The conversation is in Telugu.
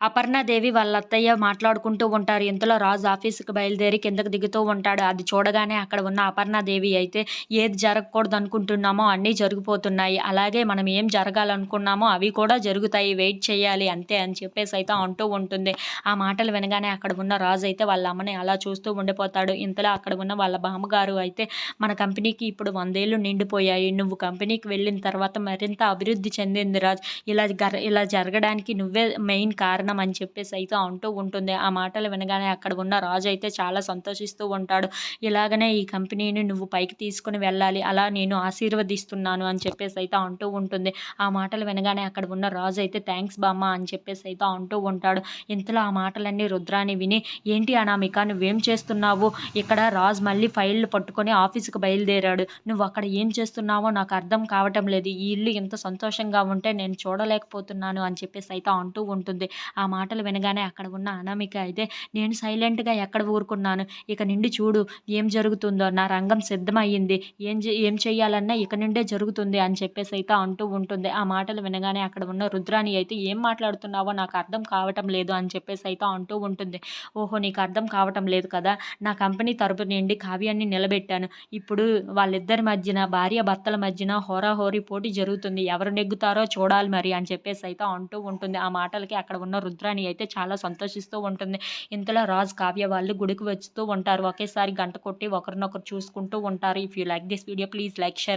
అపర్ణాదేవి వాళ్ళ అత్తయ్య మాట్లాడుకుంటూ ఉంటారు. ఇంతలో రాజు ఆఫీస్కి బయలుదేరి కిందకు దిగుతూ ఉంటాడు. అది చూడగానే అక్కడ ఉన్న అపర్ణాదేవి అయితే ఏది జరగకూడదు అనుకుంటున్నామో అన్నీ జరిగిపోతున్నాయి. అలాగే మనం ఏం జరగాలనుకున్నామో అవి కూడా జరుగుతాయి. వెయిట్ చేయాలి అంతే అని చెప్పేసి అయితే అంటూ ఉంటుంది. ఆ మాటలు వినగానే అక్కడ ఉన్న రాజు అయితే వాళ్ళ అమ్మని అలా చూస్తూ ఉండిపోతాడు. ఇంతలో అక్కడ ఉన్న వాళ్ళ బామ్మగారు అయితే మన కంపెనీకి ఇప్పుడు వందేళ్ళు నిండిపోయాయి. నువ్వు కంపెనీకి వెళ్ళిన తర్వాత మరింత అభివృద్ధి చెందింది రాజు. ఇలా ఇలా జరగడానికి నువ్వే మెయిన్ కారణం అని చెప్పేసి అయితే అంటూ ఉంటుంది. ఆ మాటలు వినగానే అక్కడ ఉన్న రాజు అయితే చాలా సంతోషిస్తూ ఉంటాడు. ఇలాగనే ఈ కంపెనీని నువ్వు పైకి తీసుకుని వెళ్ళాలి. అలా నేను ఆశీర్వదిస్తున్నాను అని చెప్పేసి అయితే అంటూ ఉంటుంది. ఆ మాటలు వినగానే అక్కడ ఉన్న రాజు అయితే థ్యాంక్స్ బామ్మ అని చెప్పేసి అయితే అంటూ ఉంటాడు. ఇంతలో ఆ మాటలన్నీ రుద్రాని విని ఏంటి అనామిక నువ్వేం చేస్తున్నావు? ఇక్కడ రాజు మళ్ళీ ఫైళ్ళు పట్టుకొని ఆఫీస్కి బయలుదేరాడు. నువ్వు అక్కడ ఏం చేస్తున్నావో నాకు అర్థం కావటం లేదు. ఈ ఇల్లు ఎంత సంతోషంగా ఉంటే నేను చూడలేకపోతున్నాను అని చెప్పేసి అయితే అంటూ ఉంటుంది. ఆ ఆ మాటలు వినగానే అక్కడ ఉన్న అనామిక అయితే నేను సైలెంట్గా ఎక్కడ ఊరుకున్నాను? ఇక నుండి చూడు ఏం జరుగుతుందో? నా రంగం సిద్ధమయ్యింది. ఏం చే ఏం చేయాలన్నా ఇక నుండే జరుగుతుంది అని చెప్పేసి అయితే అంటూ ఉంటుంది. ఆ మాటలు వినగానే అక్కడ ఉన్న రుద్రాని అయితే ఏం మాట్లాడుతున్నావో నాకు అర్థం కావటం లేదు అని చెప్పేసి అయితే అంటూ ఉంటుంది. ఓహో నీకు అర్థం కావటం లేదు కదా? నా కంపెనీ తరపు నుండి కావ్యాన్ని నిలబెట్టాను. ఇప్పుడు వాళ్ళిద్దరి మధ్యన భార్య భర్తల మధ్యన హోరాహోరీ పోటీ జరుగుతుంది. ఎవరు నెగ్గుతారో చూడాలి మరి అని చెప్పేసి అయితే అంటూ ఉంటుంది. ఆ మాటలకి అక్కడ ఉన్న రుద్రాని అయితే చాలా సంతోషిస్తూ ఉంటుంది. ఇంతలో రాజ్ కావ్య వాళ్ళు గుడికి వచ్చుతూ ఉంటారు. ఒకేసారి గంట కొట్టి ఒకరినొకరు చూసుకుంటూ ఉంటారు. If you like this video please like share